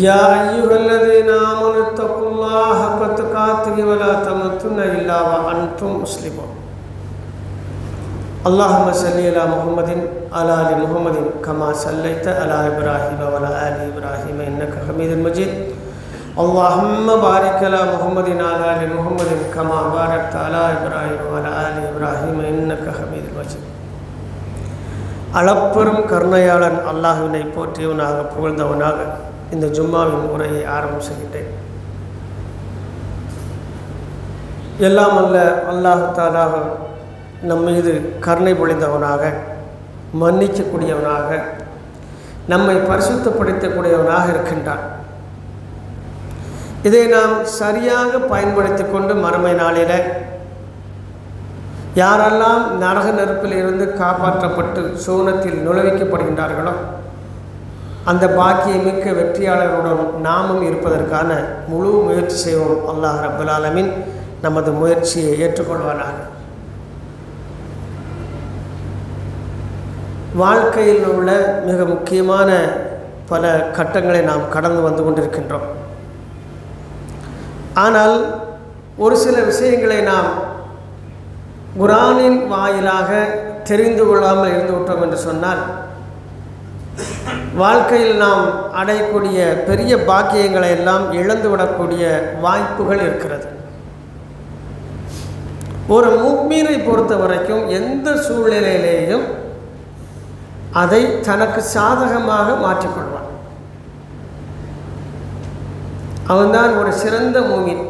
يا أيها الذين آمنوا اتقوا الله حق تقاته ولا تموتن إلا وأنتم مسلمون اللهم صل على محمد على آل محمد كما صليت على إبراهيم وعلى آل إبراهيم إنك حميد مجيد اللهم بارك على محمد على آل محمد كما باركت على إبراهيم وعلى آل إبراهيم إنك حميد مجيد அளப்பெரும் கருணையாளன் அல்லாஹுவினை போற்றியவனாக புகழ்ந்தவனாக இந்த ஜும்மாவின் உரையை ஆரம்பம் எல்லாம் அல்ல அல்லாஹு தாலாக நம் மீது கருணை பொழிந்தவனாக மன்னிக்கக்கூடியவனாக நம்மை பரிசுத்தப்படுத்தக்கூடியவனாக இருக்கின்றான். இதை நாம் சரியாக பயன்படுத்தி கொண்டு மறுமை நாளில் யாரெல்லாம் நரக நெருப்பில் இருந்து காப்பாற்றப்பட்டு சூனத்தில் நுழைவிக்கப்படுகின்றார்களோ அந்த பாக்கியமிக்க வெற்றியாளருடன் நாமும் இருப்பதற்கான முழு முயற்சி செய்வோம். அல்லாஹ் ரபுல் ஆலமின் நமது முயற்சியை ஏற்றுக்கொள்வானாக. வாழ்க்கையில் உள்ள மிக முக்கியமான பல கட்டங்களை நாம் கடந்து வந்து கொண்டிருக்கின்றோம். ஆனால் ஒரு சில விஷயங்களை நாம் குரானின் வாயிலாக தெரிந்து கொள்ளாமல் இருந்து விட்டோம் என்று சொன்னால் வாழ்க்கையில் நாம் அடையக்கூடிய பெரிய பாக்கியங்களை எல்லாம் இழந்துவிடக்கூடிய வாய்ப்புகள் இருக்கிறது. ஒரு முக்மீனை பொறுத்த வரைக்கும் எந்த சூழ்நிலையிலேயும் அதை தனக்கு சாதகமாக மாற்றிக்கொள்வான். அவன்தான் ஒரு சிறந்த மூமின்.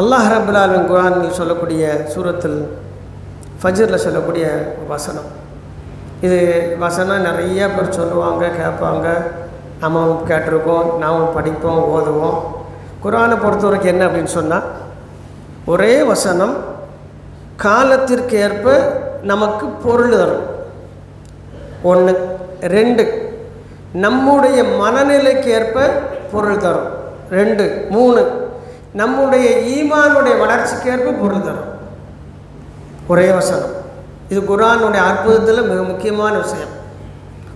அல்லாஹ் ரபுல்லாலின் குரானில் சொல்லக்கூடிய சூரத்தில் ஃபஜரில் சொல்லக்கூடிய வசனம். இது வசனம் நிறைய பேர் சொல்லுவாங்க கேட்பாங்க. நம்ம கேட்டிருக்கோம் நாம் படிப்போம் ஓதுவோம். குரானை பொறுத்த வரைக்கும் என்ன அப்படின்னு சொன்னால் ஒரே வசனம் காலத்திற்கு ஏற்ப நமக்கு பொருள் தரும். ஒன்று ரெண்டு நம்முடைய மனநிலைக்கு ஏற்ப பொருள் தரும். ரெண்டு மூணு நம்முடைய ஈமானுடைய வளர்ச்சிக்கு ஏற்ப பொருள் தரும். ஒரே வசனம். இது குரானுடைய அற்புதத்தில் மிக முக்கியமான விஷயம்.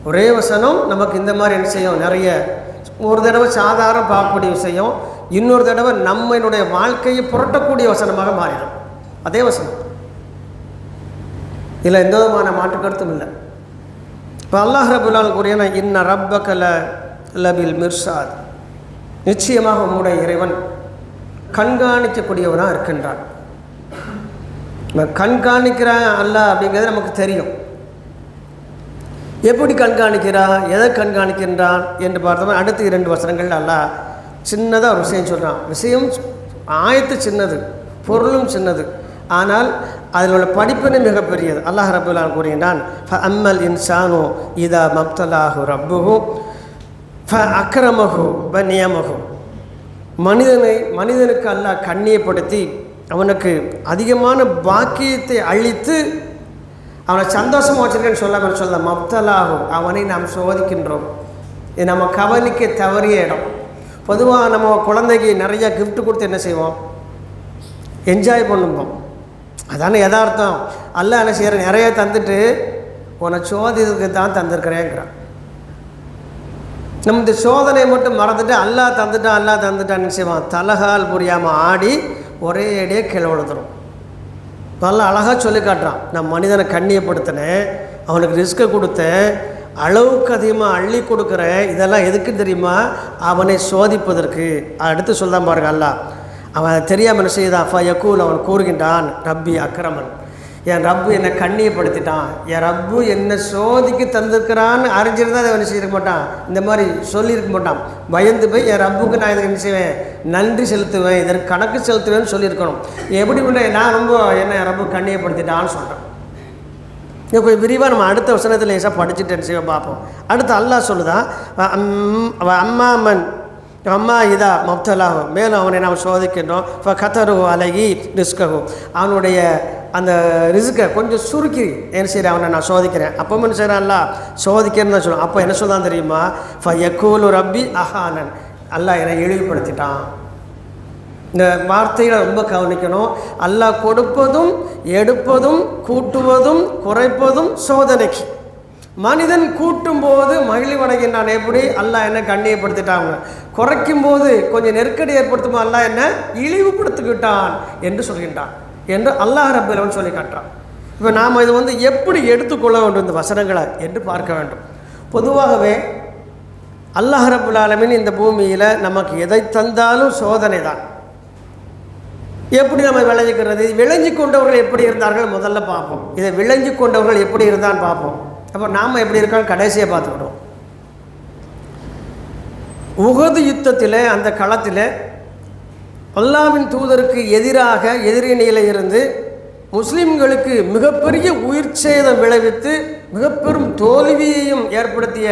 ஒரே வசனம் நமக்கு இந்த மாதிரி என்ன செய்யும்? நிறைய ஒரு தடவை சாதாரண பார்க்கக்கூடிய விஷயம் இன்னொரு தடவை நம்மளுடைய வாழ்க்கையை புரட்டக்கூடிய வசனமாக மாறிடும். அதே வசனம். இதில் எந்த விதமான மாற்று கருத்தும் இல்லை. இப்போ அல்லாஹ் ரபுல்லால் கூறியன இன்ன ரப்பகல லபில் மிர்சாத். நிச்சயமாக உம்முடைய இறைவன் கண்காணிக்கக்கூடியவனாக இருக்கின்றான். கண்காணிக்கிறான் அல்ல அப்படிங்கிறது நமக்கு தெரியும். எப்படி கண்காணிக்கிறான் எதை கண்காணிக்கின்றான் என்று பார்த்தோம்னா அடுத்த இரண்டு வசனங்கள் அல்ல சின்னதாக ஒரு விஷயம் சொல்கிறான் விஷயம் ஆயத்து சின்னது பொருளும் சின்னது. ஆனால் அதில் உள்ள படிப்பினை மிகப்பெரியது. அல்லாஹ் ரபுல்லான் கூறுகின்றான் ஃப அம்மல் இன்சானோ இதா மப்தலாஹு ரப்புஹு ஃப அக்ரமஹு ப நியமஹு. மனிதனை மனிதனுக்கு அல்லாஹ் கண்ணியப்படுத்தி அவனுக்கு அதிகமான பாக்கியத்தை அழித்து அவனை சந்தோஷமாக வச்சுருக்கேன்னு சொல்லாமல் சொல்ல மப்தலாகும். அவனை நாம் சோதிக்கின்றோம். இது நம்ம கவனிக்க தவறிய இடம். பொதுவாக நம்ம குழந்தைக்கு நிறையா கிஃப்ட் கொடுத்து என்ன செய்வோம்? என்ஜாய் பண்ணுவோம். அதான யதார்த்தம். அல்ல என்ன செய்கிற நிறைய தந்துட்டு உன்னை சோதிக்கு தான் தந்திருக்கிறேங்கிறான். நம்ம இந்த சோதனையை மட்டும் மறந்துட்டு அல்லா தந்துட்டான் அல்லா தந்துட்டான்னு செய்வான்? தலகால் புரியாமல் ஆடி ஒரே அடியே கீழே விழுந்துடும் நல்லா அழகாக சொல்லி காட்டுறான். நான் மனிதனை கண்ணியப்படுத்தினேன் அவனுக்கு ரிஸ்க்கை கொடுத்தேன் அளவுக்கு அதிகமாக அள்ளி கொடுக்குறேன் இதெல்லாம் எதுக்கு தெரியுமா? அவனை சோதிப்பதற்கு. அடுத்து சொல்லாம பாருங்க அல்லா அவன் தெரியாமல் என்ன செய்தான் ஃப யக்கூல் அவன் கூறுகின்றான் ரப்பி அக்கிரமன் என் ரப்பு என்னை கண்ணியப்படுத்திட்டான். என் ரப்பு என்னை சோதிக்கு தந்திருக்கிறான்னு அறிஞ்சிருந்தா அதை என்ன செய்திருக்க மாட்டான். இந்த மாதிரி சொல்லியிருக்க மாட்டான். பயந்து போய் என் ரப்புக்கு நான் இதுக்கு என்ன செய்வேன்? நன்றி செலுத்துவேன். இதற்கு கணக்கு செலுத்துவேன்னு சொல்லியிருக்கணும். எப்படி பண்ண நான் ரொம்ப என்ன ரப்பு கண்ணியப்படுத்திட்டான்னு சொல்கிறேன் இப்போ கொஞ்சம் விரிவாக நம்ம அடுத்த வசனத்தில் லேசாக படிச்சுட்டு என்ன செய்வோம் பார்ப்போம். அடுத்து அல்லாஹ் சொல்லுதான் அம்மாமன் அம்மா இதா மப்தலாகும். மேலும் அவனை நாம் சோதிக்கின்றோம். ஃப கத்தரு அழகி ரிஸ்ககும் அவனுடைய அந்த ரிஸ்க்கை கொஞ்சம் சுருக்கி என்ன செய்கிறேன் அவனை நான் சோதிக்கிறேன். அப்போ என்ன செய்கிறான்ல சோதிக்கிறேன்னு தான் சொல்லுவான் அப்போ என்ன சொல்லலாம் தெரியுமா? ஃப யக்கூலு ரப்பி அஹானன். அல்லாஹ் என்னை இழிவுபடுத்திட்டான். இந்த வார்த்தைகளை ரொம்ப கவனிக்கணும். அல்லாஹ் கொடுப்பதும் எடுப்பதும் கூட்டுவதும் குறைப்பதும் சோதனைக்கு. மனிதன் கூட்டும் போது மகிழ்வடைகின்றான் எப்படி? அல்லாஹ் என்ன கண்ணியப்படுத்திட்டாங்க. குறைக்கும் போது கொஞ்சம் நெருக்கடி ஏற்படுத்துமா? அல்லாஹ் என்ன இழிவுபடுத்திக்கிட்டான் என்று சொல்கின்றான். என்று அல்லாஹ் ரபிலவன் சொல்லி காட்டுறான். இப்போ நாம் இது வந்து எப்படி எடுத்துக்கொள்ள வேண்டும் இந்த வசனங்களை என்று பார்க்க வேண்டும். பொதுவாகவே அல்லாஹ் ரபுல் இந்த பூமியில் நமக்கு எதை தந்தாலும் சோதனை தான். எப்படி நம்ம விளைஞ்சிக்கிறது? விளைஞ்சி கொண்டவர்கள் எப்படி இருந்தார்கள்? முதல்ல பார்ப்போம். இதை விளைஞ்சி கொண்டவர்கள் எப்படி இருந்தான்னு பார்ப்போம். அப்போ நாம் எப்படி இருக்கோம் கடைசியாக பார்த்துக்கிட்டோம். உகது யுத்தத்தில் அந்த களத்தில் அல்லாவின் தூதருக்கு எதிராக எதிரணியில் இருந்து முஸ்லிம்களுக்கு மிகப்பெரிய உயிர் சேதம் விளைவித்து மிகப்பெரும் தோல்வியையும் ஏற்படுத்திய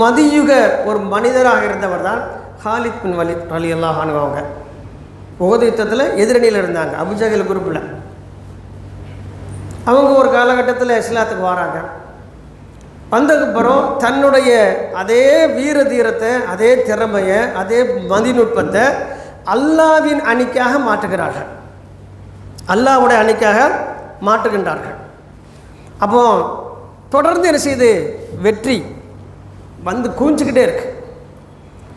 மதியுக ஒரு மனிதராக இருந்தவர் தான் ஹாலித் பின் வலி அலி அல்லாஹ் அவங்க. உகது யுத்தத்தில் எதிரணியில் இருந்தாங்க அபுஜகல் குரூப்பில் அவங்க ஒரு காலகட்டத்தில் இஸ்லாத்துக்கு வராங்க. வந்ததுக்கப்புறம் தன்னுடைய அதே வீர தீரத்தை அதே திறமையை அதே மதிநுட்பத்தை அல்லாவின் அணிக்காக மாற்றுகிறார்கள். அல்லாவுடைய அணிக்காக மாற்றுகின்றார்கள். அப்போ தொடர்ந்து என்ன செய்யுது வெற்றி வந்து கூஞ்சிக்கிட்டே இருக்கு.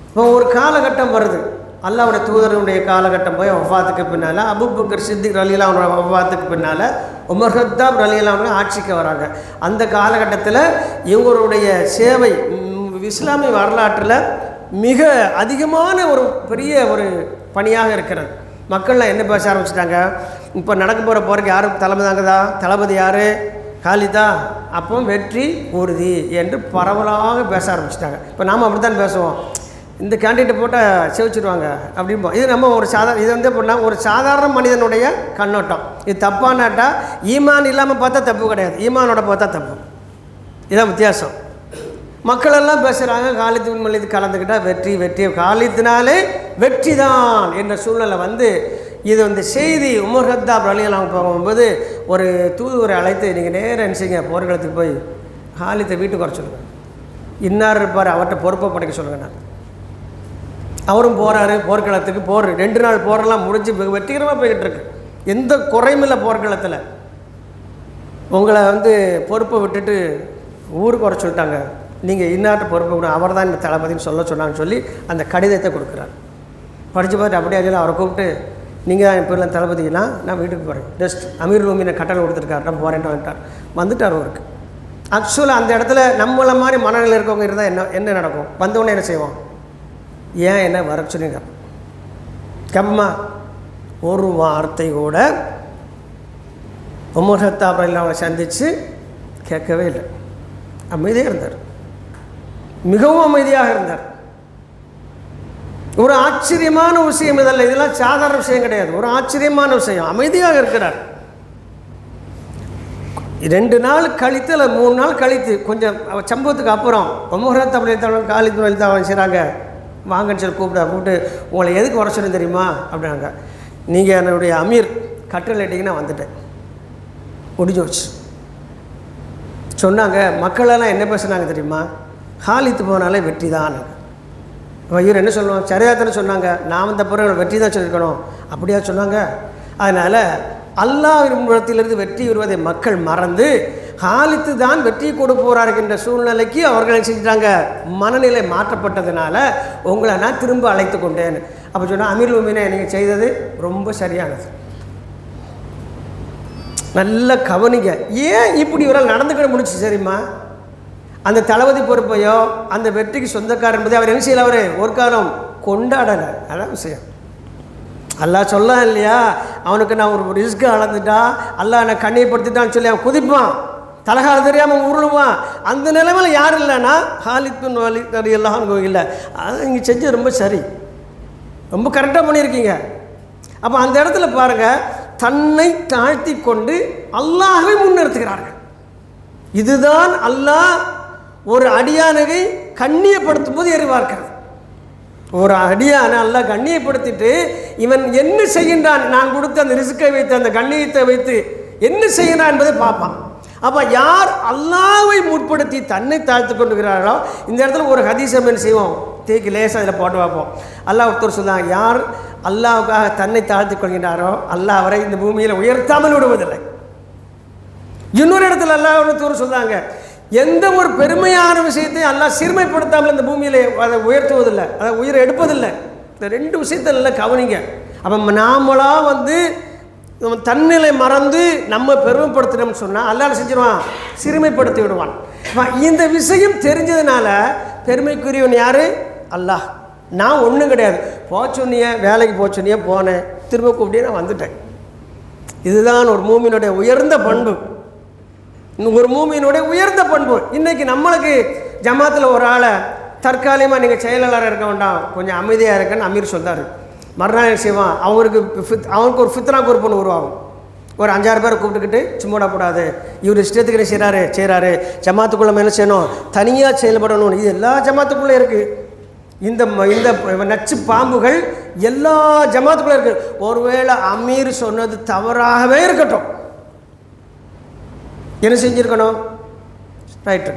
இப்போ ஒரு காலகட்டம் வருது. அல்லாவுடைய தூதரனுடைய காலகட்டம் போய் வஃபாத்துக்கு பின்னால் அபுபக்கர் சித்திக் ரலிலா அவனோட வஃபாத்துக்கு பின்னால் உமர்ஹத்தாப் ஹத்தாப் ஆட்சிக்கு வராங்க. அந்த காலகட்டத்தில் இவங்களுடைய சேவை இஸ்லாமிய வரலாற்றில் மிக அதிகமான ஒரு பெரிய ஒரு பணியாக இருக்கிறது. மக்கள்லாம் என்ன பேச ஆரம்பிச்சிட்டாங்க? இப்போ நடக்க போகிற போகிறக்கு யாரும் தலைமை தாங்கதா? தளபதி யார்? காலிதா? அப்போ வெற்றி உறுதி என்று பரவலாக பேச ஆரம்பிச்சிட்டாங்க. இப்போ நாம் அப்படி தான் பேசுவோம். இந்த கேண்டிடேட் போட்டால் செவிச்சிருவாங்க அப்படிம்போம் இது நம்ம ஒரு சாதாரண இது வந்து எப்படின்னா ஒரு சாதாரண மனிதனுடைய கண்ணோட்டம். இது தப்பானாட்டா ஈமான் இல்லாமல் பார்த்தா தப்பு கிடையாது. ஈமானோட பார்த்தா தப்பு. இதான் வித்தியாசம். மக்களெல்லாம் பேசுகிறாங்க காலித் மல்லிது கலந்துக்கிட்டால் வெற்றி வெற்றி. காலித்தினாலே வெற்றி தான் என்ற சூழ்நிலை வந்து இது வந்து செய்தி உமர் ஹத்தாப் அலியலாம் போகும்போது ஒரு தூதுவரை அழைத்து நீங்கள் நேரம் நினச்சிங்க போர்க்களத்துக்கு போய் காலித்தை வீட்டுக்கு வர சொல்லுங்கள் இன்னார் இருப்பார் அவர்கிட்ட பொறுப்பை படைக்க சொல்லுங்கள் நான். அவரும் போகிறாரு போர்க்களத்துக்கு போர் ரெண்டு நாள் போரெல்லாம் முடிஞ்சு வெற்றிகரமாக போய்கிட்டு இருக்கு எந்த குறையும் இல்லை போர்க்களத்தில். உங்களை வந்து பொறுப்பை விட்டுட்டு ஊருக்கு வர சொல்லிட்டாங்க. நீங்கள் இன்னாட்ட பொறுப்பை கூட அவர் தான் இந்த தளபதின்னு சொல்ல சொன்னாங்கன்னு சொல்லி அந்த கடிதத்தை கொடுக்குறாரு. படித்து பார்த்து அப்படியே அதில் அவரை கூப்பிட்டு நீங்கள் தான் என் பேரில் தளபதினா நான் வீட்டுக்கு போகிறேன் ஜஸ்ட் அமீர் ரூமினை கட்டளை கொடுத்துருக்காரு நான் போகிறேன்ட்டு வந்துட்டார். வந்துட்டார் அவருக்கு. ஆக்சுவலாக அந்த இடத்துல நம்மளை மாதிரி மனநிலை இருக்கவங்க இருந்தால் என்ன என்ன நடக்கும்? வந்தவொடனே என்ன செய்வோம்? ஏன் என்ன வர சொன்னீங்க கம்மா ஒரு வார்த்தை கூட உமர் அப்புறம் அவரை சந்தித்து கேட்கவே இல்லை. அமைதியாக இருந்தார். மிகவும் அமைதியாக இருந்தார். ஒரு ஆச்சரியமான விஷயம் இதல்ல இதெல்லாம் சாதாரண விஷயம் கிடையாது. ஒரு ஆச்சரியமான விஷயம். அமைதியாக இருக்கிறார். ரெண்டு நாள் கழித்து இல்லை மூணு நாள் கழித்து கொஞ்சம் சம்பவத்துக்கு அப்புறம் ஒமுகரத் அப்படி காலித் செய்கிறாங்க வாங்கன்னு சொல்லி கூப்பிட்டா கூப்பிட்டு உங்களை எதுக்கு வர தெரியுமா? அப்படின்னாங்க. நீங்கள் என்னுடைய அமீர் கட்டளை இட்டிங்கன்னா வந்துட்டேன். முடிஞ்சோச்சு. சொன்னாங்க மக்களெல்லாம் என்ன பேசுனாங்க தெரியுமா? ஹாலித்து போனாலே வெற்றி தான். இவர் என்ன சொல்லுவோம் சரியாத்தானே சொன்னாங்க. நான் வந்த பிறகு வெற்றி தான் சொல்லியிருக்கணும். அப்படியா சொன்னாங்க. அதனால் அல்லாஹ் விரும்புறத்திலிருந்து வெற்றி வருவதை மக்கள் மறந்து ஹாலித்து தான் வெற்றி கொடுப்போரார் என்ற சூழ்நிலைக்கு அவர்கள் என்ன செஞ்சிட்டாங்க? மனநிலை மாற்றப்பட்டதுனால உங்களை நான் திரும்ப அழைத்து கொண்டேன். அப்போ சொன்னால் அமீர் உமினை நீங்கள் செய்தது ரொம்ப சரியானது. நல்ல கவனிங்க. ஏன் இப்படி இவரால் நடந்துக்கிட முடிச்சு சரிம்மா அந்த தளபதி பொறுப்பையோ அந்த வெற்றிக்கு சொந்தக்காரர் என்பதை அவர் என்ன செய்யல அவர்? ஒரு காலம் கொண்டாடலை. அதான் விஷயம். அல்லா சொல்லலாம் இல்லையா? அவனுக்கு நான் ஒரு ரிஸ்க்கு அளந்துட்டா அல்லா என்னை கண்ணியப்படுத்திட்டான்னு சொல்லி அவன் குதிப்பான். தலகால தெரியாமல் உருளுவான். அந்த நிலைமையில் யாரும் இல்லைன்னா ஹாலித் வாலித் அது எல்லாம் இல்லை. அது நீங்கள் செஞ்சது ரொம்ப சரி. ரொம்ப கரெக்டாக பண்ணியிருக்கீங்க. அப்போ அந்த இடத்துல பாருங்கள் தன்னை தாழ்த்தி கொண்டு அல்லாஹ்வை முன்னிறுத்துகிறார்கள். இதுதான் அல்லாஹ் ஒரு அடியானகை கண்ணியப்படுத்தும் போது எரிவார்க்கிறது ஒரு அடியான அல்லாஹ் கண்ணியப்படுத்திட்டு இவன் என்ன செய்கின்றான்? நான் கொடுத்த அந்த ரிசுக்கை வைத்து அந்த கண்ணியத்தை வைத்து என்ன செய்கிறான் என்பதை பார்ப்பான். அப்போ யார் அல்லாவை முற்படுத்தி தன்னை தாழ்த்து கொண்டுகிறார்களோ இந்த இடத்துல ஒரு ஹதீசம் என்ன செய்வோம்? தேக்கி லேசாக இதில் போட்டு வைப்போம் அல்லாஹ் ஒருத்தர் சொன்னாங்க யார் அல்லாவுக்காக தன்னை தாழ்த்து கொள்கின்றாரோ அல்லாஹ் அவரை இந்த பூமியில் உயர்த்தாமல் விடுவதில்லை. இன்னொரு இடத்துல அல்லாஹ் ஒருத்தர் சொன்னாங்க எந்த ஒரு பெருமையான விஷயத்தையும் அல்லாஹ் சிறுமைப்படுத்தாமல் இந்த பூமியில் அதை உயர்த்துவதில்லை அதை உயிரை எடுப்பதில்லை. இந்த ரெண்டு விஷயத்தை நல்லா கவனிங்க. அப்போ நாமளாக வந்து தன்னிலை மறந்து நம்ம பெருமைப்படுத்தினோம்னு சொன்னால் அல்லால் செஞ்சிருவான் சிறுமைப்படுத்தி விடுவான். இந்த விஷயம் தெரிஞ்சதுனால பெருமைக்குரியவன் யார்? அல்லாஹ். நான் ஒன்றும் கிடையாது. போச்சொன்னிய வேலைக்கு போச்சொன்னிய போனேன். திரும்ப கூப்பிட்டே நான் வந்துட்டேன். இதுதான் ஒரு மூமியினுடைய உயர்ந்த பண்பு. ஒரு மூமியினுடைய உயர்ந்த பண்பு. இன்னைக்கு நம்மளுக்கு ஜமாத்தில் ஒரு ஆளை தற்காலிகமாக நீங்கள் செயலாளராக இருக்க வேண்டாம். கொஞ்சம் அமைதியாக இருக்கன்னு அமீர் சொல்றாரு. மறுநாள் என்ன செய்வான்? அவருக்கு ஃபித் அவனுக்கு ஒரு ஃபித்னா குரூப் ஒன்று உருவாகும். ஒரு அஞ்சாறு பேரை கூப்பிட்டுக்கிட்டு சும்மாடா கூடாது இவர் இஷ்டத்துக்கு என்ன செய்கிறாரு செய்கிறாரு ஜமாத்துக்குள்ள என்ன செய்யணும்? தனியாக செயல்படணும் இது எல்லா ஜமாத்துக்குள்ளே இருக்குது இந்த இந்த நச்சு பாம்புகள் எல்லா ஜமாத்துக்குள்ளே இருக்குது ஒருவேளை அமீர் சொன்னது தவறாகவே இருக்கட்டும். என்ன செஞ்சுருக்கணும்? ரைட்டு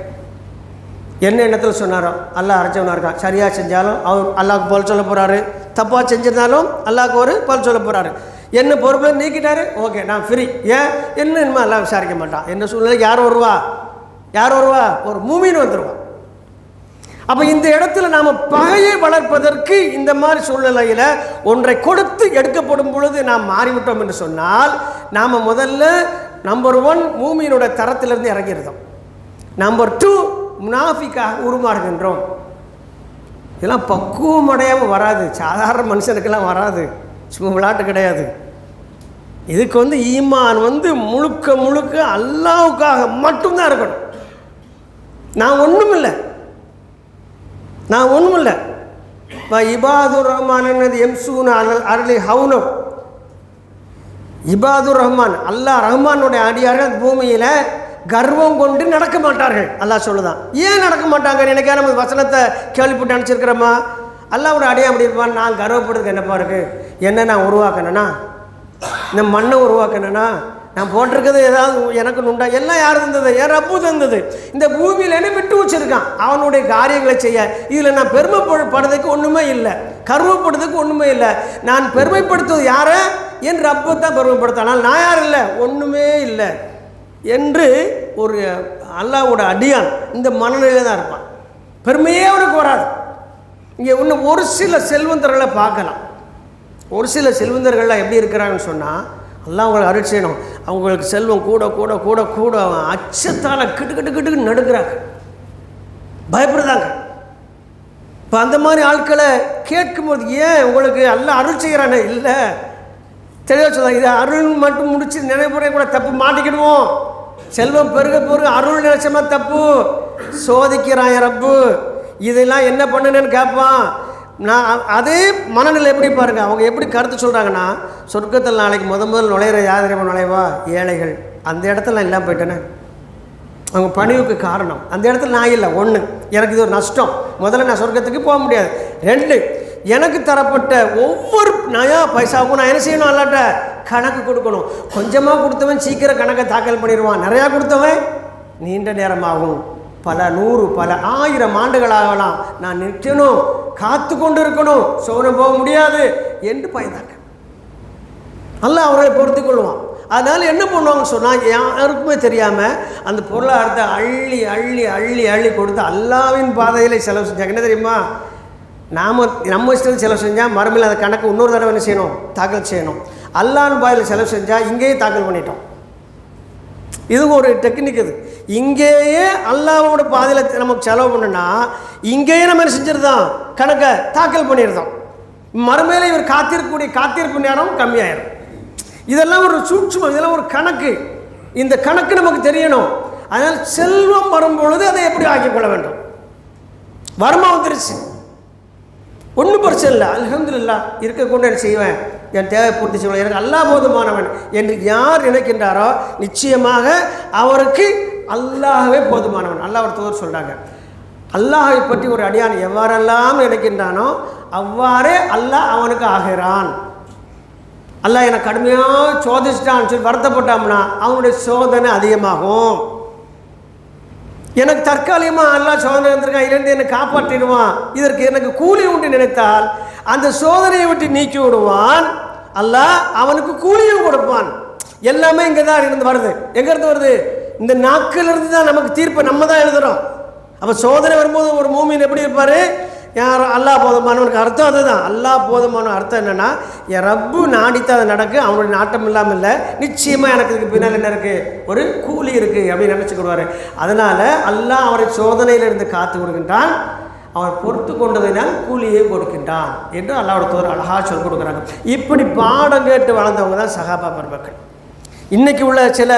என்ன எண்ணத்தில் சொன்னாரோ? அல்லாஹ் அரைச்சவனாக இருக்கான். சரியாக செஞ்சாலும் அவர் அல்லாவுக்கு போல் சொல்ல போகிறாரு தப்பாக செஞ்சிருந்தாலும் அல்லாவுக்கு ஒரு பல் சொல்ல போகிறாரு என்ன பொறுப்பை? நீக்கிட்டாரு. ஓகே நான் ஃப்ரீ ஏன்? என்ன இனிமே எல்லாம் விசாரிக்க மாட்டான். என்ன சூழ்நிலை யார் வருவா யார் வருவா ஒரு மூமின்னு வந்துடுவா அப்போ இந்த இடத்துல நாம் பகையை வளர்ப்பதற்கு இந்த மாதிரி சூழ்நிலையில் ஒன்றை கொடுத்து எடுக்கப்படும் பொழுது நாம் மாறிவிட்டோம் என்று சொன்னால் நாம் முதல்ல நம்பர் ஒன் மூமியினோட தரத்திலிருந்து இறங்கியிருந்தோம். நம்பர் டூ முனாஃபிக்காக உருமாறுகின்றோம். இதெல்லாம் பக்குவம் அடையாமல் வராது. சாதாரண மனுஷனுக்கெல்லாம் வராது. சும்மா விளையாட்டு கிடையாது. இதுக்கு வந்து ஈமான் வந்து முழுக்க முழுக்க அல்லாவுக்காக மட்டும்தான் இருக்கணும். நான் ஒன்றும் இல்லை நான் ஒன்றும் இல்லை இபாதுர் ரஹ்மான் என்னது எம்சூன் அனல் அருளி ஹவுனம் இபாதுர் ரஹ்மான் அல்லாஹ் ரஹ்மானுடைய அடியார்கள் பூமியில் கர்வம் கொண்டு நடக்க மாட்டார்கள். அல்லாஹ் சொல்லுதான். ஏன் நடக்க மாட்டாங்க எனக்கே நம்ம வசனத்தை கேள்விப்பட்டு நினச்சிருக்கிறோமா? அல்லாவோட அடையா அப்படி இருப்பான் நான் கர்வப்படுறதுக்கு என்னப்பா இருக்கு? என்ன நான் உருவாக்கணும்னா? இந்த மண்ணை உருவாக்கணும்னா? நான் போட்டிருக்கிறது ஏதாவது எனக்கு உண்டா? எல்லாம் யார் தந்தது? ஏன் ரப்பு தந்தது. இந்த பூமியில் என்ன விட்டு வச்சிருக்கான். அவனுடைய காரியங்களை செய்ய. இதில் நான் பெருமைப்படுறதுக்கு ஒன்றுமே இல்லை. கர்வப்படுறதுக்கு ஒன்றுமே இல்லை. நான் பெருமைப்படுத்துவது யாரை? என் ரப்பை தான் பெருமைப்படுத்த ஆனால் நான் யார் இல்லை? ஒன்றுமே இல்லை. என்று ஒரு அல்லாவோட அடியான் இந்த மனநிலையில் தான் இருப்பான். பெருமையே அவனுக்கு வராது. இங்கே இன்னும் ஒரு சில செல்வந்தர்களை பார்க்கலாம். ஒரு சில செல்வந்தர்கள்லாம் எப்படி இருக்கிறாங்கன்னு சொன்னால் எல்லாம் அவங்களை அருள் செய்யணும். அவங்களுக்கு செல்வம் கூட கூட கூட கூட அவன் அச்சத்தால் கிட்டு கிட்டு கிட்டுக்கு நடுக்கிறாங்க பயப்படுறாங்க. இப்போ அந்த மாதிரி ஆட்களை கேட்கும்போது ஏன் உங்களுக்கு எல்லாம் அருள் செய்கிறானே இல்லை. தெளிவாக சொல்லுவாங்க இது அருள் மட்டும் முடிச்சு நினைப்புறே கூட தப்பு மாட்டிக்கிடுவோம். செல்வம் பெருக பெருக அருள் நினைச்சமா தப்பு. சோதிக்கிறான் ரப்பு. இதெல்லாம் என்ன பண்ணுனேன்னு கேட்பான் நான் அதே மனநிலை எப்படி பாருங்க? அவங்க எப்படி கருத்து சொல்கிறாங்கன்னா சொர்க்கத்தில் நாளைக்கு முத முதல் நுழையிற யாதிரம நுழைவா? ஏழைகள். அந்த இடத்துல நான் இல்லாமல் போயிட்டேனே. அவங்க பணிவுக்கு காரணம். அந்த இடத்துல நான் இல்லை. ஒன்று எனக்கு இது ஒரு நஷ்டம். முதல்ல நான் சொர்க்கத்துக்கு போக முடியாது. ரெண்டு எனக்கு தரப்பட்ட ஒவ்வொரு நயா பைசாவுக்கும் நான் என்ன செய்யணும் அல்லாட்ட? கணக்கு கொடுக்கணும். கொஞ்சமாக கொடுத்தவன் சீக்கிரம் கணக்கை தாக்கல் பண்ணிடுவான். நிறையா கொடுத்தவன் நீண்ட நேரமாகும். பல நூறு பல ஆயிரம் ஆண்டுகளாகலாம் நான் நிற்கணும். காத்து கொண்டு இருக்கணும் சோனம் போக முடியாது என்று பயந்தாங்க நல்லா அவர்களை பொறுத்து கொள்வான். அதனால் என்ன பண்ணுவாங்கன்னு சொன்னால் யாருக்குமே தெரியாமல் அந்த பொருளாதாரத்தை அள்ளி அள்ளி அள்ளி அள்ளி கொடுத்து அல்லாவின் பாதையில் செலவு செஞ்சாங்க. என்ன தெரியுமா? நாம் நம்ம இஷ்டத்தில் செலவு செஞ்சால் மறுமையில் அந்த கணக்கு இன்னொரு தடவை என்ன செய்யணும்? தாக்கல் செய்யணும். அல்லான் பாயில் செலவு செஞ்சால் இங்கேயே தாக்கல் பண்ணிட்டோம். இது ஒரு டெக்னிக் இது. இங்கேயே அல்லாவோட பாதையில் நமக்கு செலவு பண்ணுனா இங்கேயே நம்ம என்ன செஞ்சிருந்தோம் கணக்கை தாக்கல் பண்ணியிருந்தோம் மறுமையில் இவர் காத்திருக்கக்கூடிய காத்திருப்பு நேரம் கம்மியாயிரும். இதெல்லாம் ஒரு சூட்சுமம் இதெல்லாம் ஒரு கணக்கு. இந்த கணக்கு நமக்கு தெரியணும். அதனால் செல்வம் வரும்பொழுது அதை எப்படி ஆக்கிக்கொள்ள வேண்டும்? வருமா வந்துருச்சு. ஒன்றும் பிரச்சனை இல்லை. அல்ஹம்துலில்லாஹ் இருக்கக்கூட என்ன செய்வேன்? என் தேவை பூர்த்தி செய்வேன். எனக்கு அல்லாஹ் போதுமானவன். என்று யார் நினைக்கின்றாரோ நிச்சயமாக அவருக்கு அல்லாகவே போதுமானவன். அல்லாஹ் ஒரு தூதர் சொல்கிறாங்க அல்லாஹை பற்றி ஒரு அடியான் எவ்வாறெல்லாம் நினைக்கின்றானோ அவ்வாறே அல்லாஹ் அவனுக்கு ஆகிறான். அல்லாஹ் எனக்கு கடுமையாக சோதிச்சிட்டான்னு சொல்லி வருத்தப்பட்டான்னா அவனுடைய சோதனை அதிகமாகும். எனக்கு தற்காலிகமாக அல்லாஹ் சோதனை வந்திருக்கான் இதுலேருந்து என்னை காப்பாற்றிடுவான். இதற்கு எனக்கு கூலி உண்டு நினைத்தால் அந்த சோதனையை விட்டு நீக்கி விடுவான். அல்ல அவனுக்கு கூலியும் கொடுப்பான். எல்லாமே இங்கே தான் இருந்து வருது. எங்கேருந்து வருது? இந்த நாக்கிலிருந்து தான் நமக்கு தீர்ப்பை நம்ம தான் எழுதுறோம். அப்போ சோதனை வரும்போது ஒரு மூமின் எப்படி இருப்பார்? யார் அல்லாஹ் போதுமானவனுக்கு அர்த்தம் அதுதான். அல்லாஹ் போதுமான அர்த்தம் என்னென்னா என் ரப்பு நாடித்தான் அது நடக்கு அவனுடைய நாட்டம் இல்லாமல் இல்லை. நிச்சயமாக எனக்கு இதுக்கு பின்னால் என்ன இருக்குது ஒரு கூலி இருக்குது அப்படின்னு நினச்சிக்கிடுவார். அதனால் அல்லாஹ் அவரை சோதனையிலிருந்து காத்து கொடுக்கின்றான் அவர் பொறுத்து கொண்டதினால் கூலியை கொடுக்கின்றான் என்று அல்லாவோட தோர் அழகாக சொல்லிக் கொடுக்குறாங்க. இப்படி பாடம் கேட்டு வளர்ந்தவங்க தான் சகாபா பெருமக்கள் இன்றைக்கி உள்ள சில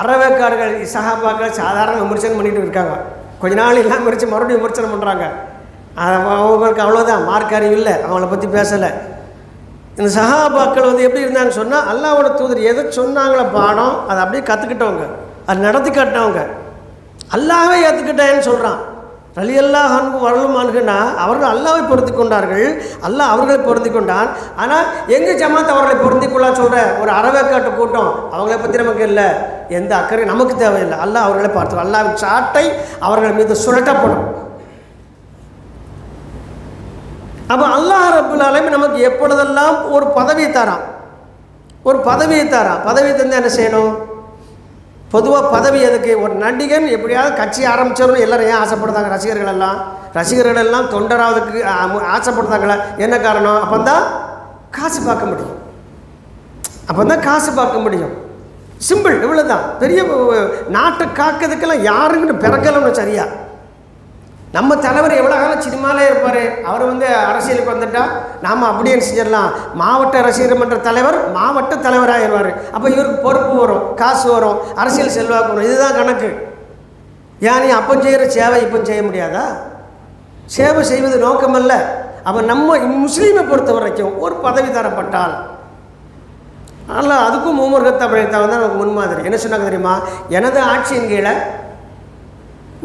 அறவேக்காடுகள் சகாபாக்கள் சாதாரண விமர்சனம் பண்ணிட்டு இருக்காங்க. கொஞ்ச நாள் இல்லாமல் விமர்சி மறுபடியும் விமர்சனம் பண்ணுறாங்க அவங்களுக்கு அவ்வளோதான் மார்க் அறிவு இல்லை. அவங்கள பற்றி பேசலை. இந்த சகாபாக்கள் வந்து எப்படி இருந்தாங்கன்னு சொன்னால் அல்லாவோட தூதர் எதை சொன்னாங்களோ பாடம் அதை அப்படியே கற்றுக்கிட்டவங்க அது நடத்தி காட்டினவங்க. அல்லாவே ஏற்றுக்கிட்டேன்னு சொல்கிறான் ரலி அல்லாஹ் அன்பு வரலும் அன்குனா அவர்கள் அல்லாவை பொருந்தி கொண்டார்கள். அல்லாஹ் அவர்களை பொருந்தி கொண்டான். ஆனால் எங்கள் ஜமாத் அவர்களை பொருந்தி கொள்ளா சொல்கிற ஒரு அறவேக்காட்டு கூட்டம் அவங்கள பற்றி நமக்கு இல்லை. எந்த அக்கறையும் நமக்கு தேவையில்லை. அல்லாஹ் அவர்களை பார்த்து அல்லாவின் சாட்டை அவர்கள் மீது சுழட்டப்படும் அப்போ அல்லாஹ் ரபுல் நமக்கு எப்பொழுதெல்லாம் ஒரு பதவியை தரான் ஒரு பதவியை தரான் பதவியை தந்து என்ன செய்யணும்? பொதுவாக பதவி எதுக்கு? ஒரு நடிகன் எப்படியாவது கட்சி ஆரம்பிச்சிடணும் எல்லாரும் ஏன் ஆசைப்படுறாங்க? ரசிகர்கள் எல்லாம். ரசிகர்கள் எல்லாம் தொண்டராவதுக்கு ஆ- ஆசைப்படுறாங்களா? என்ன காரணம்? அப்போ தான் காசு பார்க்க முடியும். அப்போ தான் காசு பார்க்க முடியும். சிம்பிள் இவ்வளோ தான் பெரிய நாட்டை காக்கிறதுக்கெல்லாம் யாருங்கன்னு பிறக்கலன்னு சரியா? நம்ம தலைவர் எவ்வளோ காலம் சினிமாலே இருப்பார்? அவர் வந்து அரசியலுக்கு வந்துட்டா நாம் அப்படியே செஞ்சிடலாம்? மாவட்ட ரசிகர் மன்ற தலைவர் மாவட்ட தலைவராகிடுவார் அப்போ இவருக்கு பொறுப்பு வரும் காசு வரும் அரசியல் செல்வாக்கு வரும். இதுதான் கணக்கு. ஏன் நீ அப்போ செய்கிற சேவை இப்போ செய்ய முடியாதா? சேவை செய்வது நோக்கமல்ல. அப்போ நம்ம முஸ்லீமை பொறுத்த வரைக்கும் ஒரு பதவி தரப்பட்டால் அதனால் அதுக்கும் மூமர்கத்தை அப்படித்தான் வந்து நமக்கு முன்மாதிரி. என்ன சொன்னாங்க தெரியுமா? எனது ஆட்சியின் கீழே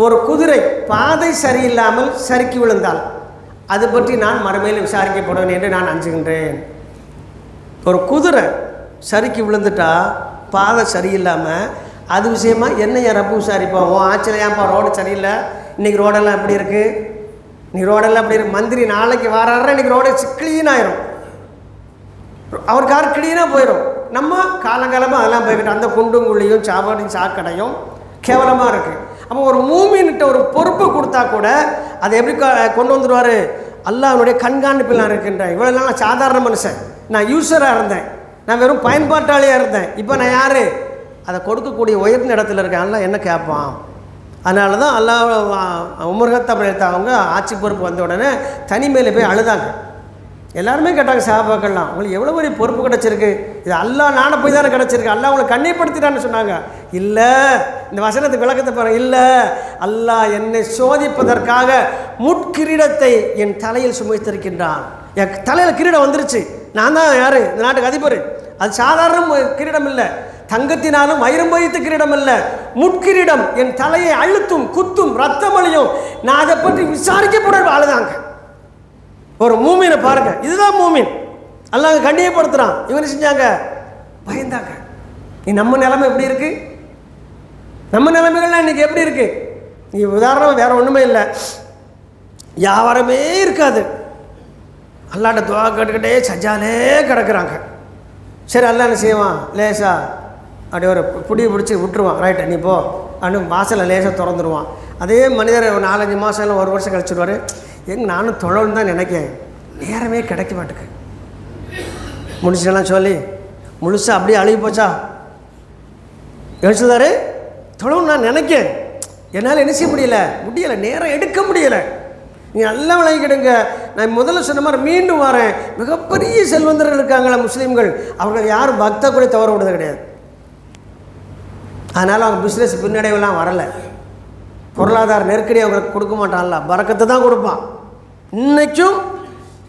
ஒரு குதிரை பாதை சரியில்லாமல் சறுக்கி விழுந்தால் அது பற்றி நான் மறுமையில் விசாரிக்கப்படுவேன் என்று நான் அஞ்சுகின்றேன். ஒரு குதிரை சறுக்கி விழுந்துட்டா பாதை சரியில்லாமல் அது விஷயமா என்ன என் ரப்பு விசாரிப்போம் ஓ ஆட்சியில் ஏன்ப்பா ரோடு சரியில்லை? இன்றைக்கி ரோடெல்லாம் எப்படி இருக்குது இன்றைக்கி ரோடெல்லாம் எப்படி இருக்கு? மந்திரி நாளைக்கு வாராரு இன்றைக்கி ரோடு க்ளீன் ஆயிரும். அவர் கார் கிளீனாக போயிடும் நம்ம காலங்காலமாக அதெல்லாம் போய்கிட்டு அந்த குண்டும் குழியும் சாப்பாடும் சாக்கடையும் கேவலமாக இருக்குது அப்போ ஒரு மூமின்கிட்ட ஒரு பொறுப்பை கொடுத்தா கூட அதை எப்படி கொண்டு வந்துடுவார் அல்லாஹ்வுடைய கண்காணிப்பில் இருக்கின்றேன். இவ்வளோ நான் சாதாரண மனுஷன். நான் யூஸராக இருந்தேன். நான் வெறும் பயன்பாட்டாளியாக இருந்தேன். இப்போ நான் யார்? அதை கொடுக்கக்கூடிய உயர்ந்த இடத்துல இருக்கேன். அல்லாஹ் என்ன கேட்பான் அதனால தான் அல்லாஹ் உமர்கத்தை அவங்க ஆட்சி பொறுப்பு வந்த உடனே தனிமையில் போய் அழுதாங்க. எல்லாருமே கேட்டாங்க சாபாக்கள்லாம் உங்களுக்கு எவ்வளோ பெரிய பொறுப்பு கிடச்சிருக்கு? இது அல்லா நானே போய் தானே கிடச்சிருக்கு? அல்லா உங்களை கண்ணியப்படுத்திட்டான்னு சொன்னாங்க. இல்லை இந்த வசனத்துக்கு விளக்கத்தை பாருங்க. இல்லை அல்லாஹ் என்னை சோதிப்பதற்காக முட்கிரீடத்தை என் தலையில் சுமைத்திருக்கின்றான். என் தலையில் கிரீடம் வந்துருச்சு. நான் தான் யார்? இந்த நாட்டுக்கு அதிபர். அது சாதாரண கிரீடம் இல்லை. தங்கத்தினாலும் வைரம் வைத்து கிரீடம் அல்ல முட்கிரீடம் என் தலையை அழுத்தும் குத்தும் ரத்தமழியும் நான் அதை பற்றி விசாரிக்கப்படுற அழுதாங்க ஒரு மூமினை பாருங்க. இதுதான் மூமின். அல்லாங்க கண்ணியப்படுத்துறான். இவங்க செஞ்சாங்க? பயந்தாங்க. நீ நம்ம நிலைமை எப்படி இருக்குது நம்ம நிலைமைகள்லாம் இன்னைக்கு எப்படி இருக்குது நீ உதாரணம் வேறு ஒன்றுமே இல்லை. வியாபாரமே இருக்காது. அல்லாட்ட துவா கேட்டுக்கிட்டே சஜாலே கிடக்குறாங்க. சரி அல்லா என்ன செய்வான்? லேசா அப்படியே ஒரு புடியை பிடிச்சி விட்டுருவான். ரைட்டு நீ போ. அப்படின்னு வாசலை லேசாக திறந்துருவான். அதே மனிதர் ஒரு நாலஞ்சு மாதம் இல்லை ஒரு வருஷம் கழிச்சிடுவார் எங்க நானும் தொழன்னு தான் நினைக்கேன். நேரமே கிடைக்க மாட்டேக்கு. முடிச்செல்லாம் சொல்லி முழுசாக அப்படியே அழுகி போச்சா? எழுச்சுதாரு தொழவும் நான் நினைக்கேன். என்னால் என்ன செய்ய முடியல? முடியலை நேரம் எடுக்க முடியலை. நீ நல்லா விளங்கிக்கிடுங்க நான் முதல்ல சொன்ன மாதிரி மீண்டும் வரேன். மிகப்பெரிய செல்வந்தர்கள் இருக்காங்களே முஸ்லீம்கள். அவர்கள் யாரும் பக்த கூட தவற விடுறது கிடையாது. அதனால் அவங்க பிஸ்னஸ் பின்னடைவெல்லாம் வரலை. பொருளாதார நெருக்கடி அவங்களுக்கு கொடுக்க மாட்டான்ல. பறக்கத்தை தான் கொடுப்பான். இன்னைக்கும்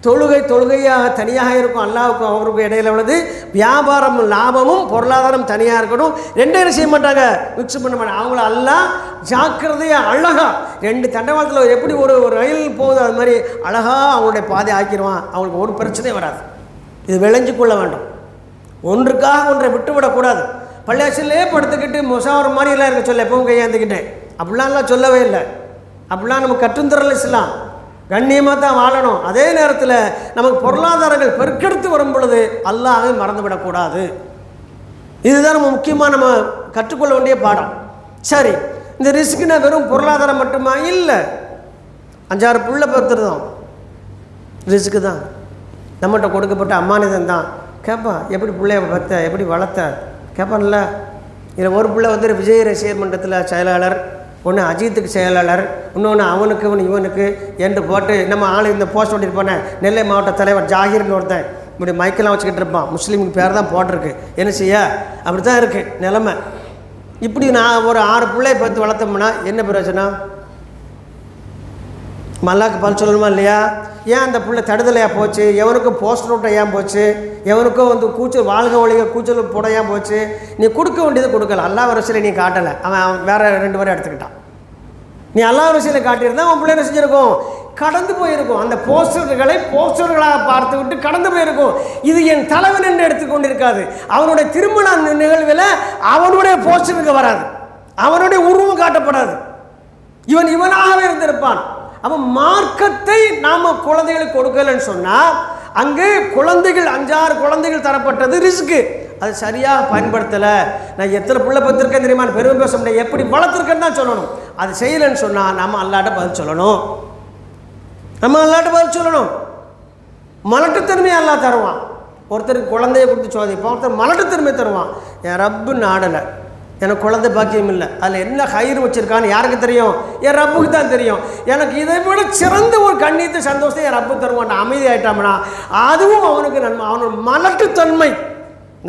தொழுகை தொழுகையாக தனியாக இருக்கும். அல்லாவுக்கும் அவருக்கும் இடையில உள்ளது. வியாபாரம் லாபமும் பொருளாதாரம் தனியாக இருக்கணும். ரெண்டும் என்ன செய்ய மாட்டாங்க? மிக்ஸ் பண்ண மாட்டாங்க. அவங்கள எல்லாம் ஜாக்கிரதையாக அழகா ரெண்டு தண்டவாளத்தில் எப்படி ஒரு ஒரு ரயில் போகுது அது மாதிரி அழகாக அவங்களுடைய பாதை ஆக்கிடுவான். அவங்களுக்கு ஒரு பிரச்சனையும் வராது. இது விளைஞ்சு கொள்ள வேண்டும். ஒன்றுக்காக ஒன்றை விட்டுவிடக்கூடாது பள்ளியாசிலே படுத்துக்கிட்டு முசாவர் மாதிரி எல்லாம் இருக்க சொல்ல எப்பவும் கையாந்துக்கிட்டேன். அப்படிலாம்லாம் சொல்லவே இல்லை. அப்படிலாம் நம்ம கற்றுந்தரல இஸ்லாம். கண்ணியமாக தான் வாழணும். அதே நேரத்தில் நமக்கு பொருளாதாரங்கள் பெருக்கெடுத்து வரும் பொழுது அல்லாஹை மறந்துவிடக்கூடாது. இதுதான் நம்ம முக்கியமாக நம்ம கற்றுக்கொள்ள வேண்டிய பாடம். சரி இந்த ரிஸ்க்குனா வெறும் பொருளாதாரம் மட்டுமா? இல்லை. அஞ்சாறு புள்ள பத்துருந்தோம் ரிஸ்க்கு தான். நம்மகிட்ட கொடுக்கப்பட்ட அம்மானிதம் தான். கேட்பான் எப்படி பிள்ளைய பத்த எப்படி வளர்த்த? கேட்பான்ல இதில் ஒரு பிள்ளை வந்து விஜய் ரசிகர் மன்றத்தில் செயலாளர். ஒன்று அஜித்துக்கு செயலாளர் இன்னொன்று அவனுக்கு இவன் இவனுக்கு என்று போட்டு நம்ம ஆள் இந்த போஸ்ட் ஓட்டிட்டு போனேன் நெல்லை மாவட்ட தலைவர் ஜாகிர்னு ஒருத்தன். இப்படி மைக்கெல்லாம் வச்சுக்கிட்டு இருப்பான். முஸ்லீமுக்கு பேர் தான் போட்டிருக்கு. என்ன செய்ய? அப்படி தான் இருக்குது நிலமை. இப்படி நான் ஒரு ஆறு பிள்ளைய பார்த்து வளர்த்தோம்னா என்ன பிரயோஜனம்? மல்லாக்கு பல் சொல்லணுமா இல்லையா? ஏன் அந்த பிள்ளை தடுதலையாக போச்சு? எவனுக்கும் போஸ்டர் ஓட்ட ஏன் போச்சு? எவனுக்கும் வந்து கூச்சல் வாழ்க ஒழிக கூச்சல் போட ஏன் போச்சு? நீ கொடுக்க வேண்டியது கொடுக்கல. அல்லா வரிசையில் நீ காட்டலை. அவன் அவன் வேற ரெண்டு பேரும் எடுத்துக்கிட்டான். நீ அல்லா வரிசையில் காட்டியிருந்தா அவன் பிள்ளை செஞ்சுருக்கும்? கடந்து போயிருக்கும். அந்த போஸ்டர்களை போஸ்டர்களாக பார்த்து விட்டு கடந்து போயிருக்கும். இது என் தலைவன் என்று எடுத்துக்கொண்டிருக்காது அவனுடைய திருமண நிகழ்வில் அவனுடைய போஸ்டருக்கு வராது. அவனுடைய உருவம் காட்டப்படாது. இவன் இவனாகவே இருந்திருப்பான். அப்போ மார்க்கத்தை நாம் குழந்தைகளுக்கு கொடுக்கலன்னு சொன்னால் அங்கே குழந்தைகள் அஞ்சாறு குழந்தைகள் தரப்பட்டது ரிஸ்க்கு அது சரியாக பயன்படுத்தலை. நான் எத்தனை பிள்ளை பத்திருக்கேன் தெரியுமா? பெருமை பேச முடியாது எப்படி வளர்த்துருக்கேன்னு தான் சொல்லணும். அது செய்யலைன்னு சொன்னால் நம்ம அல்லாட்ட பதில் சொல்லணும். நம்ம அல்லாட்ட பதில் சொல்லணும். மலட்டுத்தன்மையை அல்லா தருவான். ஒருத்தருக்கு குழந்தைய கொடுத்து சோதிப்பான் ஒருத்தர் மலட்டுத்தன்மை தருவான். என் ரப்பு நாடலை. எனக்கு குழந்தை பாக்கியம் இல்லை. அதில் என்ன கயிறு வச்சுருக்கான்னு யாருக்கு தெரியும்? என் ரப்புக்கு தான் தெரியும். எனக்கு இதை விட சிறந்த ஒரு கண்ணியத்தை சந்தோஷத்தை என் ரப்பு தருவான். அமைதி ஆயிட்டாமனா அதுவும் அவனுக்கு நன்மை. அவனோட மலட்டுத்தன்மை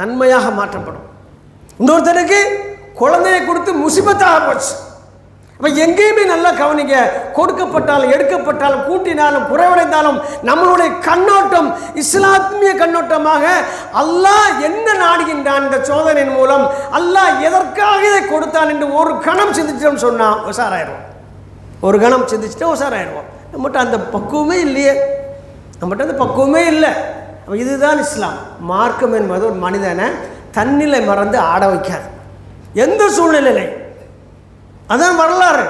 நன்மையாக மாற்றப்படும். இன்னொருத்தனுக்கு குழந்தையை கொடுத்து முசிபத்தாக போச்சு. இப்போ எங்கேயுமே நல்லா கவனிங்க. கொடுக்கப்பட்டாலும் எடுக்கப்பட்டாலும் கூட்டினாலும் குறைவடைந்தாலும் நம்மளுடைய கண்ணோட்டம் இஸ்லாத்மிய கண்ணோட்டமாக அல்லாஹ் என்ன நாடுகின்றான் இந்த சோதனையின் மூலம் அல்லாஹ் எதற்காக இதை கொடுத்தான் என்று ஒரு கணம் சிந்திச்சிட்டோம் சொன்னால் உஷாராயிரும் ஒரு கணம் சிந்திச்சுட்டு உஷாராயிடுவோம். நம்மகிட்ட அந்த பக்குவமே இல்லையே. நம்மகிட்ட அந்த பக்குவமே இல்லை. இதுதான் இஸ்லாம். மார்க்கம் என்பது ஒரு மனிதனை தன்னிலை மறந்து ஆட வைக்காது. எந்த சூழ்நிலையிலையும் அதுதான் வரலாறு.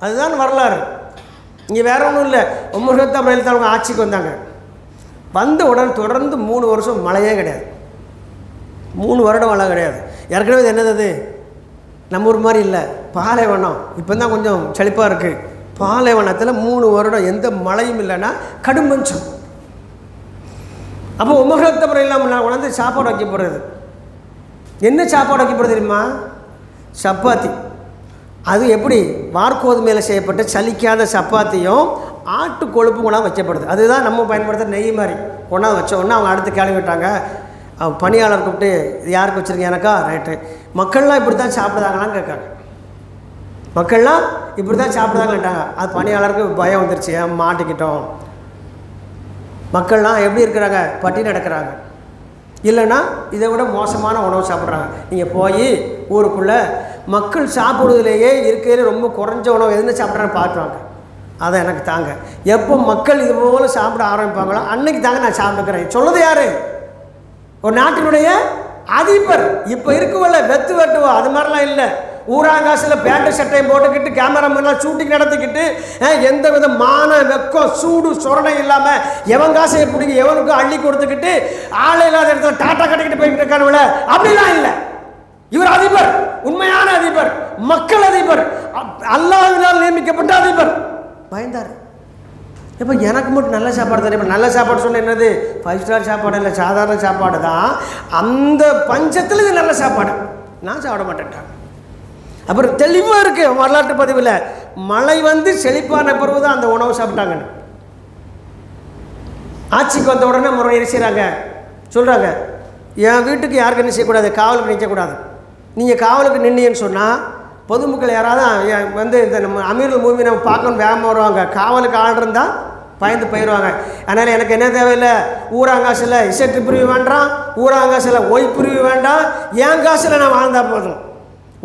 அதுதான் வரலாறு. இங்கே வேற ஒன்றும் இல்லை. உமர்கத்தம் அவங்க ஆட்சிக்கு வந்தாங்க. வந்த உடனே தொடர்ந்து மூணு வருஷம் மழையே கிடையாது. மூணு வருடம் மழை கிடையாது. ஏற்கனவே என்னது அது? நம்ம ஊர் மாதிரி இல்லை. பாலைவனம். இப்போ தான் கொஞ்சம் செழிப்பாக இருக்குது பாலைவனத்தில் மூணு வருடம் எந்த மழையும் இல்லைன்னா கடும் பஞ்சம். அப்போ முறை இல்லாமல் நான் உணர்ந்து சாப்பாடு வைக்க போகிறது என்ன சாப்பாடு வைக்க போகிறது தெரியுமா? சப்பாத்தி. அது எப்படி? வார்கோதுமையில் செய்யப்பட்ட சலிக்காத சப்பாத்தியும் ஆட்டு கொழுப்பு கொண்டாந்து வைக்கப்படுது. அதுதான் நம்ம பயன்படுத்துகிற நெய் மாதிரி. கொண்டாந்து வச்ச உடனே அவங்க அடுத்து கேள்வி விட்டாங்க. அவன் பணியாளர் கூப்பிட்டு இது யாருக்கு வச்சுருங்க எனக்கா? ரைட்டு. மக்கள்லாம் இப்படி தான் சாப்பிடுதாங்களான்னு கேட்காங்க. மக்கள்லாம் இப்படி தான் சாப்பிடுதாங்கட்டாங்க அது பணியாளருக்கு பயம் வந்துருச்சு. ஏன் மாட்டிக்கிட்டோம்? மக்கள்லாம் எப்படி இருக்கிறாங்க? பட்டி நடக்கிறாங்க. இல்லைன்னா இதை விட மோசமான உணவு சாப்பிட்றாங்க. நீங்கள் போய் ஊருக்குள்ளே மக்கள் சாப்பிடுவதிலேயே இருக்கையில் ரொம்ப குறைஞ்ச உணவு எதுன்னு சாப்பிட்றான்னு பார்த்துவாங்க அதை எனக்கு தாங்க. எப்போ மக்கள் இது போல் சாப்பிட ஆரம்பிப்பாங்களோ அன்னைக்கு தாங்க நான் சாப்பிட்டுக்கிறேன். சொல்லுது யார்? ஒரு நாட்டினுடைய அதிபர். இப்போ இருக்குவல்ல வெத்து வெட்டுவோ அது மாதிரிலாம் இல்லை. ஊராங்காசில் பேண்ட் சட்டையும் போட்டுக்கிட்டு கேமராமேன்லாம் ஷூட்டிங் நடத்திக்கிட்டு எந்த வித மான வெக்கம் சூடு சொரணை இல்லாமல் எவன் காசையை பிடிங்க எவனுக்கும் அள்ளி கொடுத்துக்கிட்டு ஆளே இல்லாத இடத்துல டாட்டா கட்டிக்கிட்டு போய்கிட்டு இருக்கானுல அப்படிலாம் இல்லை. இவர் அதிபர் உண்மையான அதிபர் மக்கள் அதிபர் அல்லாவினால் நியமிக்கப்பட்ட அதிபர். பயந்தார். இப்போ எனக்கு மட்டும் நல்ல சாப்பாடு தெரியும் நல்ல சாப்பாடு சொன்ன என்னது? ஃபைவ் ஸ்டார் சாப்பாடு இல்லை சாதாரண சாப்பாடு தான். அந்த பஞ்சத்தில் இது நல்ல சாப்பாடு. நான் சாப்பிட மாட்டேன்ட்டான் அப்புறம் தெளிவாக இருக்குது வரலாற்று பதிவில். மழை வந்து செழிப்பான பிறகு தான் அந்த உணவு சாப்பிட்டாங்கன்னு. ஆட்சிக்கு வந்த உடனே முறை என்ன செய்கிறாங்க சொல்கிறாங்க என் வீட்டுக்கு யாருக்கு என்ன செய்யக்கூடாது? காவலுக்கு நிற்கக்கூடாது நீங்கள் காவலுக்கு நின்னீங்கன்னு சொன்னால் பொதுமக்கள் யாராவது வந்து இந்த நம்ம அமீர்கள் மூவி நம்ம பார்க்கணும் வேகமாக வருவாங்க. காவலுக்கு ஆள் இருந்தால் பயந்து போயிடுவாங்க அதனால் எனக்கு என்ன தேவையில்லை? ஊராங்காசில் இசட்டு பிரிவு வேண்டாம் ஊராங்காசில் ஒய் பிரிவு வேண்டாம் என் காசில் நான் வாழ்ந்தால் போதும்.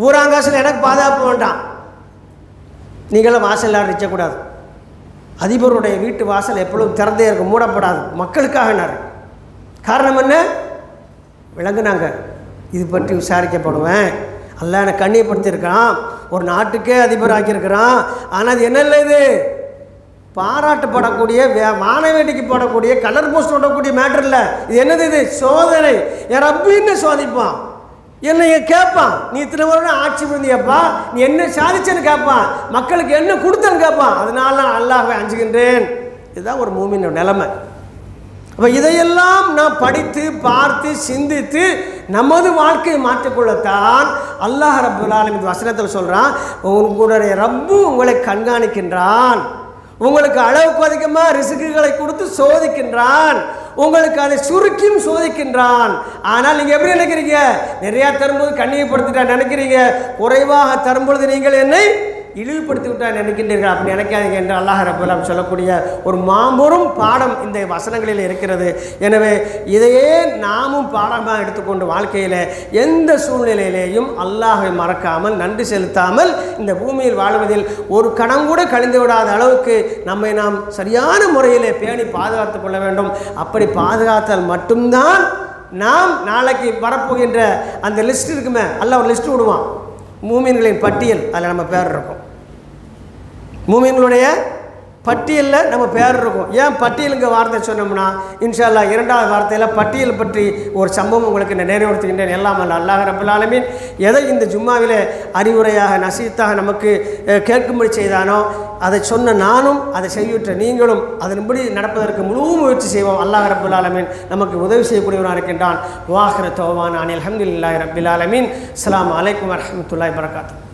ஊராங்காசில் எனக்கு பாதுகாப்பு வேண்டாம். நீங்களும் வாசல் யாரும் நிற்கக்கூடாது அதிபருடைய வீட்டு வாசல் எப்பொழுதும் திறந்தே இருக்கும் மூடப்படாது. மக்களுக்காகனார் காரணம் என்ன? விளங்குனாங்க. இது பற்றி விசாரிக்கப்படுவேன். அல்ல எனக்கு கண்ணியப்படுத்தியிருக்கிறான். ஒரு நாட்டுக்கே அதிபர் ஆக்கியிருக்கிறான் ஆனால் அது என்ன இல்லை இது? பாராட்டப்படக்கூடிய வே- வான போடக்கூடிய கலர் போஸ்ட் ஓடக்கூடிய மேட்டர் இல்லை. இது என்னது இது? சோதனை. என் ரப்பின்னு சோதிப்பான்? என்னைய கேட்பான் நீ இத்தனை வருடம் ஆட்சி புரிந்தியப்பா. நீ என்ன சாதிச்சேன்னு கேட்பான் மக்களுக்கு என்ன கொடுத்தன்னு கேட்பான் அதனால நான் அஞ்சுகின்றேன். இதுதான் ஒரு மூமின் நிலைமை. அப்போ இதையெல்லாம் நாம் படித்து பார்த்து சிந்தித்து நமது வாழ்க்கையை மாற்றிக்கொள்ளத்தான் அல்லாஹ் ரப்புல் ஆலமீன் வசனத்தில் சொல்கிறான் உங்களுடைய ரப்பு உங்களை கண்காணிக்கின்றான். உங்களுக்கு அளவுக்கு அதிகமாக ரிசுக்குகளை கொடுத்து சோதிக்கின்றான். உங்களுக்கு அதை சுருக்கியும் சோதிக்கின்றான். ஆனால் நீங்கள் எப்படி நினைக்கிறீங்க? நிறையா தரும்போது கண்ணியப்படுத்திட்டா நினைக்கிறீங்க? குறைவாக தரும்பொழுது நீங்கள் என்னை இழிவுபடுத்தி விட்டா நினைக்கின்றீர்கள்? அப்படி நினைக்காதீங்க என்று அல்லாஹ் ரபுல்லாம் சொல்லக்கூடிய ஒரு மாபெரும் பாடம் இந்த வசனங்களில் இருக்கிறது. எனவே இதையே நாமும் பாடமாக எடுத்துக்கொண்டு வாழ்க்கையில் எந்த சூழ்நிலையிலேயும் அல்லாஹை மறக்காமல் நன்றி செலுத்தாமல் இந்த பூமியில் வாழ்வதில் ஒரு கணம் கூட கழிந்து விடாத அளவுக்கு நம்மை நாம் சரியான முறையிலே பேணி பாதுகாத்துக் கொள்ள வேண்டும். அப்படி பாதுகாத்தால் மட்டும்தான் நாம் நாளைக்கு வரப்போகின்ற அந்த லிஸ்ட் இருக்குமே அல்ல ஒரு லிஸ்ட் விடுவான். மூமின்களின் பட்டியல் அதில் நம்ம பேர் இருக்கும். மூமின்களுடைய பட்டியலில் நம்ம பேர் இருக்கும். ஏன் பட்டியலுங்க வார்த்தை சொன்னோம்னா இன்ஷா அல்லாஹ் இரண்டாவது வார்த்தையில் பட்டியல் பற்றி ஒரு சம்பவம் உங்களுக்கு நான் நினைவுறுத்துகின்றேன் எல்லாம் அல்ல அல்லாஹ் ரபுல் எதை இந்த ஜும்மாவிலே அறிவுரையாக நசீத்தாக நமக்கு கேட்கும்படி செய்தானோ அதை சொன்ன நானும் அதை செய்யுற்ற நீங்களும் அதன்படி நடப்பதற்கு முழு முயற்சி செய்வோம். அல்லாஹ் ரபுல் நமக்கு உதவி செய்யக்கூடியவனாக இருக்கின்றான். வாஹர தோவான் அனில் அஹமதுல்லாஹி ரபில் அஸ்லாம் அஸ்ஸலாமு அலைக்கும் வரஹ்மத்துல்லாஹி வரகாத்து